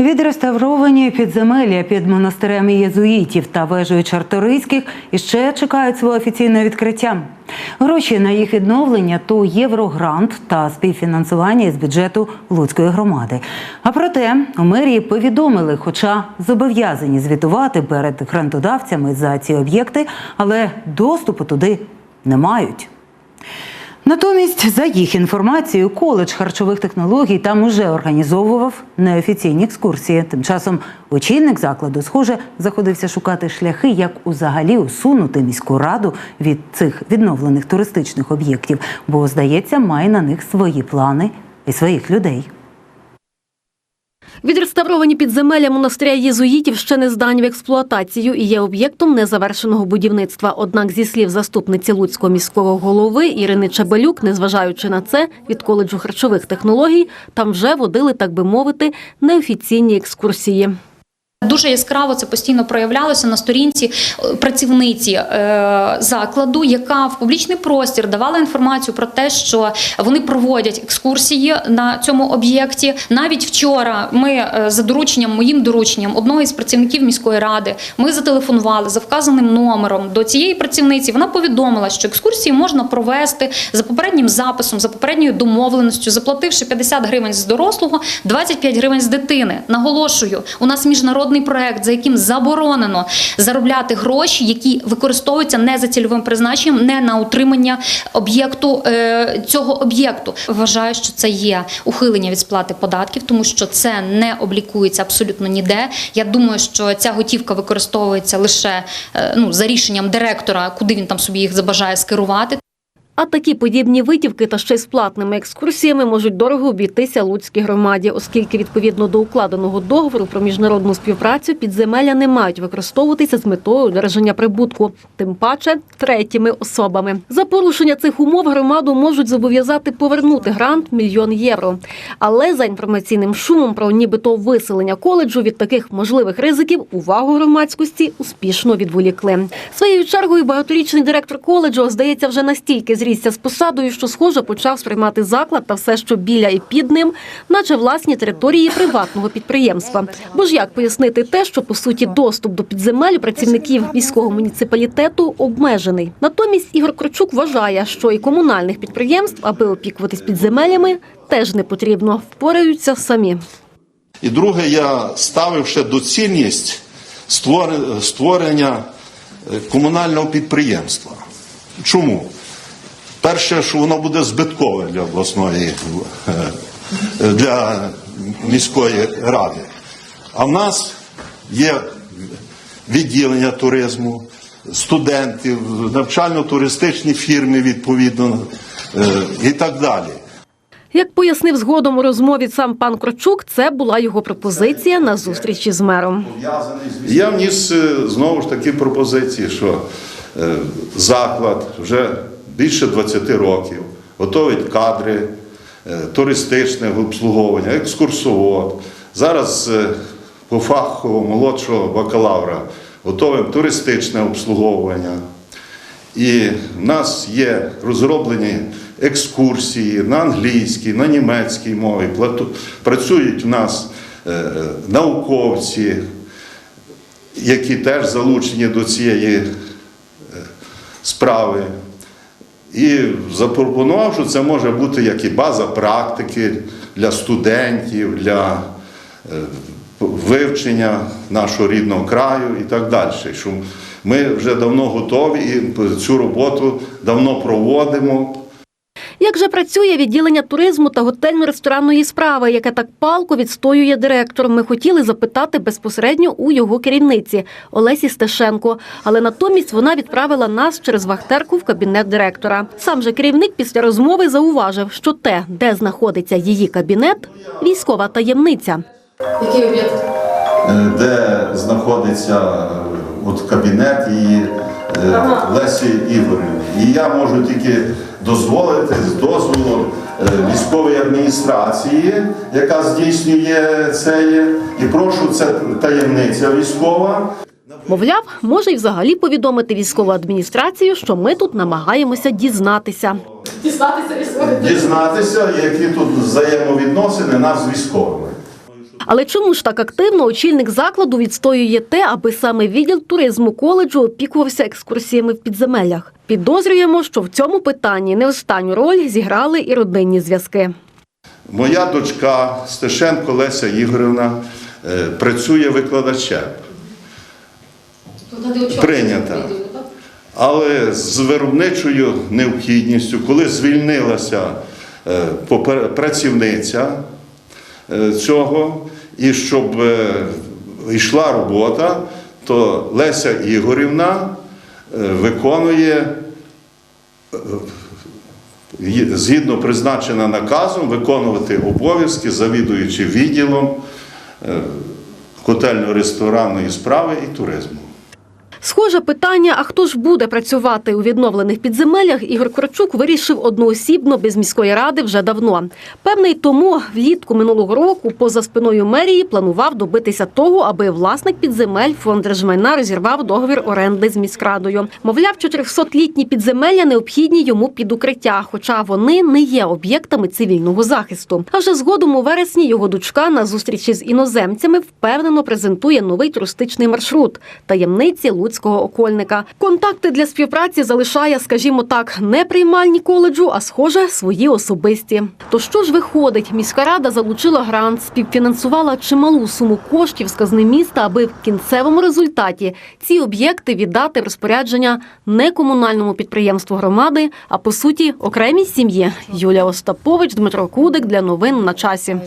Відреставровані підземелля під монастирями єзуїтів та вежею Чарторийських іще чекають свого офіційного відкриття. Гроші на їх відновлення то єврогрант та співфінансування із бюджету Луцької громади. А проте у мерії повідомили, хоча зобов'язані звітувати перед грантодавцями за ці об'єкти, але доступу туди не мають. Натомість, за їх інформацією, коледж харчових технологій там уже організовував неофіційні екскурсії. Тим часом очільник закладу, схоже, заходився шукати шляхи, як узагалі усунути міську раду від цих відновлених туристичних об'єктів, бо, здається, має на них свої плани і своїх людей. Відреставровані підземелля монастиря єзуїтів ще не здані в експлуатацію і є об'єктом незавершеного будівництва. Однак, зі слів заступниці Луцького міського голови Ірини Чебелюк, незважаючи на це, від коледжу харчових технологій там вже водили, так би мовити, неофіційні екскурсії. Дуже яскраво це постійно проявлялося на сторінці е, працівниці е, закладу, яка в публічний простір давала інформацію про те, що вони проводять екскурсії на цьому об'єкті. Навіть вчора ми е, за дорученням, моїм дорученням, одного із працівників міської ради, ми зателефонували за вказаним номером до цієї працівниці. Вона повідомила, що екскурсії можна провести за попереднім записом, за попередньою домовленістю, заплативши 50 гривень з дорослого, 25 гривень з дитини. Наголошую, у нас міжнародний проект, за яким заборонено заробляти гроші, які використовуються не за цільовим призначенням, не на утримання об'єкту е, цього об'єкту. Вважаю, що це є ухилення від сплати податків, тому що це не облікується абсолютно ніде. Я думаю, що ця готівка використовується лише е, ну за рішенням директора, куди він там собі їх забажає скерувати. А такі подібні витівки та ще й з платними екскурсіями можуть дорого обійтися Луцькій громаді, оскільки відповідно до укладеного договору про міжнародну співпрацю підземелля не мають використовуватися з метою одержання прибутку, тим паче третіми особами. За порушення цих умов громаду можуть зобов'язати повернути грант мільйон євро. Але за інформаційним шумом про нібито виселення коледжу від таких можливих ризиків увагу громадськості успішно відволікли. Своєю чергою багаторічний директор коледжу здається вже настільки зрісся з посадою, що схоже почав сприймати заклад та все, що біля і під ним, наче власні території приватного підприємства. Бо ж як пояснити те, що по суті доступ до підземель працівників міського муніципалітету обмежений. Натомість Ігор Крочук вважає, що і комунальних підприємств, аби опікуватись підземелями, теж не потрібно, впораються самі. І друге, я ставив ще доцільність створення е, комунального підприємства. Чому? Перше, що воно буде збиткове для обласної, е, для міської ради. А в нас є відділення туризму, студентів, навчально-туристичні фірми відповідно е, і так далі. Як пояснив згодом у розмові сам пан Крочук, це була його пропозиція на зустрічі з мером. Я вніс е, знову ж таки пропозиції, що заклад вже більше 20 років готовить кадри, е, туристичне обслуговування, екскурсовод. Зараз е, по фаху молодшого бакалавра готовим туристичне обслуговування. І в нас є розроблені екскурсії на англійській, на німецькій мові. Працюють в нас е, науковці, які теж залучені до цієї справи. І запропонував, що це може бути як і база практики для студентів, для е, вивчення нашого рідного краю і так далі. Що ми вже давно готові і цю роботу давно проводимо. Як же працює відділення туризму та готельно-ресторанної справи, яке так палко відстоює директор? Ми хотіли запитати безпосередньо у його керівниці Олесі Стешенко, але натомість вона відправила нас через вахтерку в кабінет директора. Сам же керівник після розмови зауважив, що те, де знаходиться її кабінет, військова таємниця. Який об'єкт? Е, де знаходиться е, от кабінет її е, Лесі Ігорівни. І я можу тільки дозволити з дозволу е, військової адміністрації, яка здійснює це, і прошу це таємниця військова. Мовляв, може й взагалі повідомити військову адміністрацію, що ми тут намагаємося дізнатися. Дізнатися військових. Дізнатися, які тут взаємовідносини нас з військовими. Але чому ж так активно очільник закладу відстоює те, аби саме відділ туризму коледжу опікувався екскурсіями в підземеллях? Підозрюємо, що в цьому питанні не останню роль зіграли і родинні зв'язки. Моя дочка Стешенко Леся Ігорівна е, працює викладачем. Прийнята. Але з виробничою необхідністю, коли звільнилася е, працівниця цього, і щоб е, йшла робота, то Леся Ігорівна е, виконує згідно призначена наказом виконувати обов'язки завідуючи відділом е, готельно-ресторанної справи і туризму. Схоже питання, а хто ж буде працювати у відновлених підземеллях, Ігор Корчук вирішив одноосібно без міської ради вже давно. Певний тому влітку минулого року поза спиною мерії планував добитися того, аби власник підземель фонд держмайна розірвав договір оренди з міськрадою. Мовляв, 400-літні підземелля необхідні йому під укриття, хоча вони не є об'єктами цивільного захисту. А вже згодом у вересні його дочка на зустрічі з іноземцями впевнено презентує новий туристичний маршрут таємниці луцького окольника. Контакти для співпраці залишає, скажімо так, не приймальні коледжу, а схоже свої особисті. То що ж виходить? Міська рада залучила грант, співфінансувала чималу суму коштів з казни міста, аби в кінцевому результаті ці об'єкти віддати в розпорядження не комунальному підприємству громади, а по суті окремій сім'ї. Юлія Остапович, Дмитро Кудик для новин на часі.